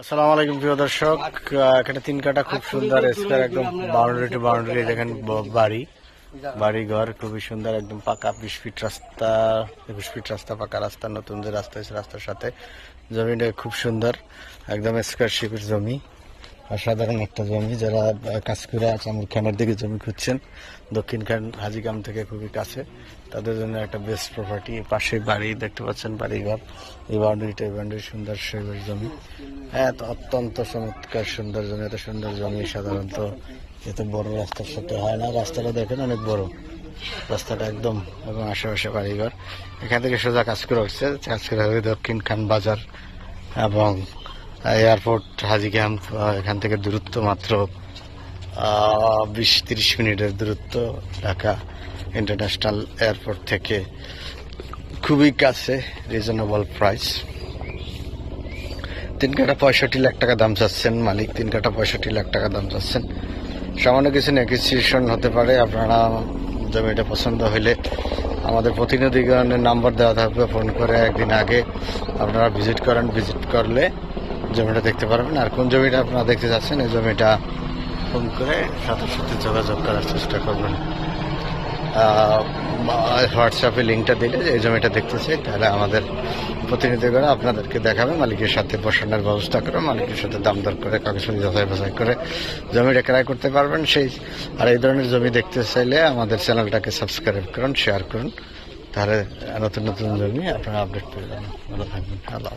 আসসালামু আলাইকুম প্রিয় দর্শক। এখানে তিন কাটা খুব সুন্দর স্কোয়ার একদম বাউন্ডারি টু বাউন্ডারি দেখেন বাড়ি। বাড়ি ঘর খুবই সুন্দর একদম পাকা বিশ ফিট রাস্তা একুশ ফিট রাস্তা পাকা রাস্তা নতুন যে রাস্তা হয়েছে রাস্তার সাথে। জমিটা খুব সুন্দর একদম স্কোয়ার শিপের জমি। অসাধারণ একটা জমি যারা কাজ করে চামুর খানের দিকে জমি খুঁজছেন, দক্ষিণ খান হাজিগ্রাম থেকে খুবই কাছে, তাদের জন্য একটা বেস্ট প্রপার্টি পাশে বাড়ি দেখতে পাচ্ছেন বাড়িঘর এই বাউন্ডারিটা, এই বাউন্ডারি সুন্দর সেবার জমি। হ্যাঁ অত্যন্ত চমৎকার সুন্দর জমি, এত সুন্দর জমি, সাধারণত এত বড় রাস্তার সাথে হয় না, রাস্তাটা দেখেন অনেক বড়। রাস্তাটা একদম, এবং আশেপাশে বাড়িঘর এখান থেকে সোজা কাজ করে হচ্ছে, কাজ করে দক্ষিণ খান বাজার এবং এয়ারপোর্ট হাজি ক্যাম্প এখান থেকে দূরত্ব মাত্র বিশ তিরিশ মিনিটের দূরত্ব ঢাকা ইন্টারন্যাশনাল এয়ারপোর্ট থেকে। খুবই কাছে রিজনেবল প্রাইস তিন কাটা পঁয়ষট্টি লাখ টাকা দাম চাচ্ছেন মালিক, তিন কাটা পঁয়ষট্টি লাখ টাকা দাম চাচ্ছেন। সামান্য কিছু নেগোসিয়েশন হতে পারে, আপনারা জমিটা পছন্দ হইলে আমাদের প্রতিনিধিগণের নাম্বার দেওয়া থাকবে, ফোন করে একদিন আগে আপনারা ভিজিট করেন ভিজিট করলে জমিটা দেখতে পারবেন। আর কোন জমিটা আপনারা দেখতে যাচ্ছেন, এই জমিটা ফোন করে সাথে সাথে যোগাযোগ করার চেষ্টা করবেন। হোয়াটসঅ্যাপে লিঙ্কটা দিলে এই জমিটা দেখতে চাই, তাহলে আমাদের প্রতিনিধিগণ আপনাদেরকে দেখাবে, মালিকের সাথে বসানোর ব্যবস্থা করে, মালিকের সাথে দাম দর করে কাগজপত্র যাচাই বাছাই করে জমিটা ক্রয় করতে পারবেন। সেই, আর এই ধরনের জমি দেখতে চাইলে আমাদের চ্যানেলটাকে সাবস্ক্রাইব করুন শেয়ার করুন। তাহলে নতুন নতুন জমি আপনারা আপডেট পেয়ে যাবেন। ভালো থাকবেন। আল্লাহ